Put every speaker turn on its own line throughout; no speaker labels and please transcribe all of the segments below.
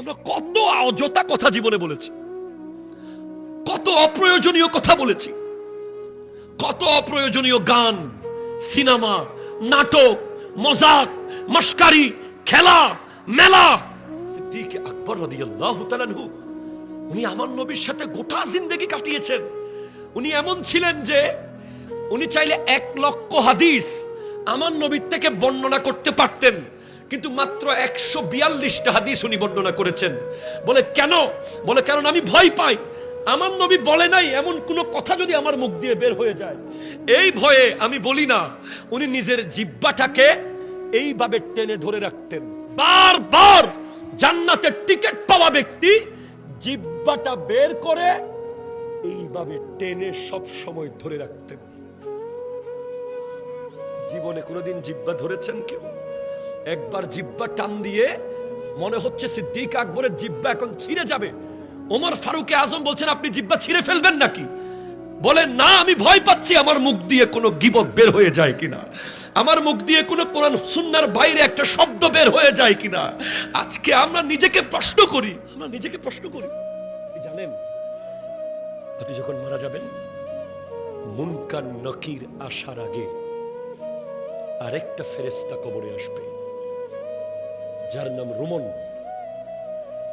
আমরা কত অযথা কথা জীবনে বলেছি। কত অপ্রয়োজনীয় কথা বলেছি। কত অপ্রয়োজনীয় গান, সিনেমা, নাটক, মজাক, মস্কারি, খেলা, মেলা। সিদ্দিক আকবর রাদিয়াল্লাহু তাআলা আনহু, উনি আমার নবীর সাথে গোটা জিন্দেগি কাটিয়েছেন। উনি এমন ছিলেন যে উনি চাইলে এক লক্ষ হাদিস আমার নবীর থেকে বর্ণনা করতে পারতেন। কিন্তু মাত্র একশো বিয়াল্লিশটা হাদিস উনি বর্ণনা করেছেন। বলে, কেন? বলে, কারণ আমি ভয় পাই। আমার নবী বলে নাই, এমন কোনো কথা যদি আমার মুখ দিয়ে বের হয়ে যায়। এই ভয়ে আমি বলি না, উনি নিজের জিব্বাটাকে এইভাবে টেনে ধরে রাখতেন। বারবার জান্নাতের টিকিট পাওয়া ব্যক্তি জিব্বাটা বের করে এইভাবে টেনে সব সময় ধরে রাখতেন। জীবনে কোনোদিন জিব্বা ধরেছেন কেউ? একবার জিব্বা টান দিয়ে মনে হচ্ছে সিদ্দিক আকবরের জিব্বা এখন ছিঁড়ে যাবে। ওমর ফারুকে আজম বলছেন, আপনি জিব্বা ছিঁড়ে ফেলবেন নাকি? বলেন, না, আমি ভয় পাচ্ছি, আমার মুখ দিয়ে কোনো গিবত বের হয়ে যায় কিনা? আমার মুখ দিয়ে কোনো কোরআন সুন্নার বাইরে একটা শব্দ বের হয়ে যায় কিনা? আজকে আমরা নিজেকে প্রশ্ন করি, আমরা নিজেকে প্রশ্ন করি। জানেন, আপনি যখন মারা যাবেন, মুনকার নকির আসার আগে আরেকটা ফেরেস্তা কবরে আসবে। যার নাম রোমন,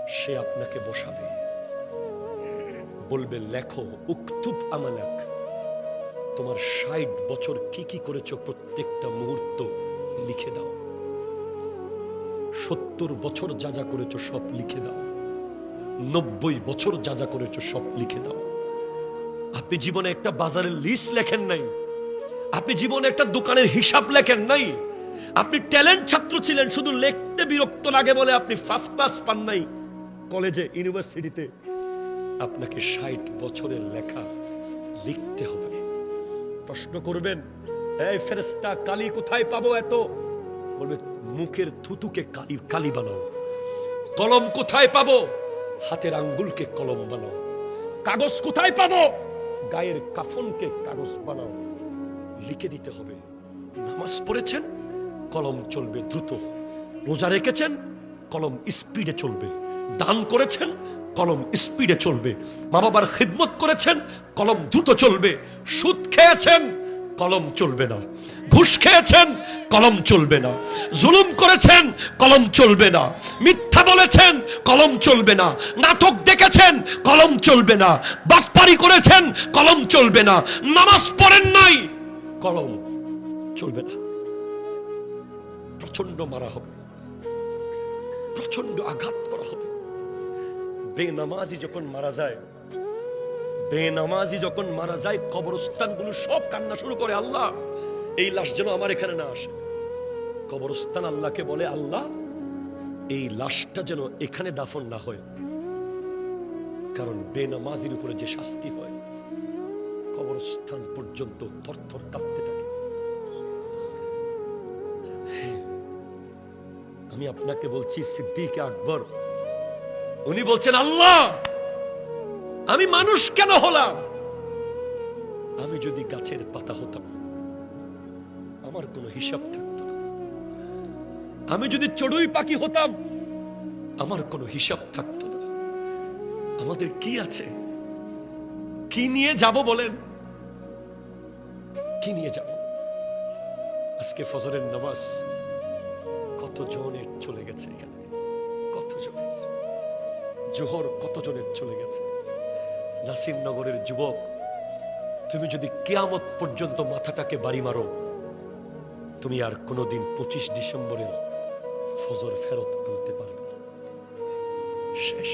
সে আপনাকে বসাবে। বলবে, লেখো, উক্তুব আমানাক তোমার ষাট বছর কি কি করেছ প্রত্যেকটা মুহূর্ত লিখে দাও। সত্তর বছর যা যা করেছ সব লিখে দাও। নব্বই বছর যা যা করেছ সব লিখে দাও। আপনি জীবনে একটা বাজারের লিস্ট লেখেন নাই। আপনি জীবনে একটা দোকানের হিসাব লেখেন নাই। আপনি ট্যালেন্ট ছাত্র ছিলেন, শুধু লিখতে বিরক্ত লাগে বলে আপনি ফার্স্ট ক্লাস পান নাই। কলেজে ইউনিভার্সিটিতে আপনাকে ষাট বছরের লেখা লিখতে হবে। প্রশ্ন করবেন, এই ফেরেস্তা কালি কোথায় পাবো এত? বলবে, মুখের থুতুকে কালি কালি বানাও। কলম কোথায় পাবো? হাতের আঙ্গুলকে কলম বানাও। কাগজ কোথায় পাবো? গায়ের কাফনকে কাগজ বানাও। লিখে দিতে হবে। নামাজ পড়েছেন? কলম চলবে দ্রুত। রোজা রেখেছেন, কলম স্পিডে চলবে। দান করেছেন, কলম স্পিডে চলবে। মা বাবার খিদমত করেছেন, কলম দ্রুত চলবে। সুদ খেয়েছেন, কলম চলবে না। ঘুষ খেয়েছেন, কলম চলবে না। জুলুম করেছেন, কলম চলবে না। মিথ্যা বলেছেন, কলম চলবে না। নাটক দেখেছেন, কলম চলবে না। বাটপারি করেছেন, কলম চলবে না। নামাজ পড়েন নাই, কলম চলবে না। প্রচণ্ড মারা হবে। প্রচণ্ড আঘাত করা হবে। বেনামাজি যখন মারা যায়, বেনামাজি যখন মারা যায়, কবরস্থানগুলো সব কান্না শুরু করে আল্লাহ। এই লাশ যেন আমার এখানে না আসে। কবরস্থান আল্লাহকে বলে, আল্লাহ, এই লাশটা যেন এখানে দাফন না হয়। কারণ বেনামাজির উপরে যে শাস্তি হয়, কবরস্থান পর্যন্ত থরথর কাঁপতে থাকে। আমি আপনাকে বলছি, সিদ্দিক আকবর। উনি বলছেন, আল্লাহ, আমি মানুষ কেন হলাম? আমি যদি গাছের পাতা হতাম, আমার কোনো হিসাব থাকতো না। আমি যদি চড়ুই পাখি হতাম, আমার কোনো হিসাব থাকতো না। আমাদের কি আছে? কি নিয়ে যাব বলেন? কি নিয়ে যাব? আজকে ফজরের নামাজ কত জনের চলে গেছে এখানে? কতজন জোহর কতজনের চলে গেছে? নাসিরনগরের যুবক, তুমি যদি কেয়ামত পর্যন্ত মাথাটাকে বাড়ি মারো, তুমি আর কোনোদিন পঁচিশ ডিসেম্বরের ফজর ফেরত আনতে পারবে না। শেষ।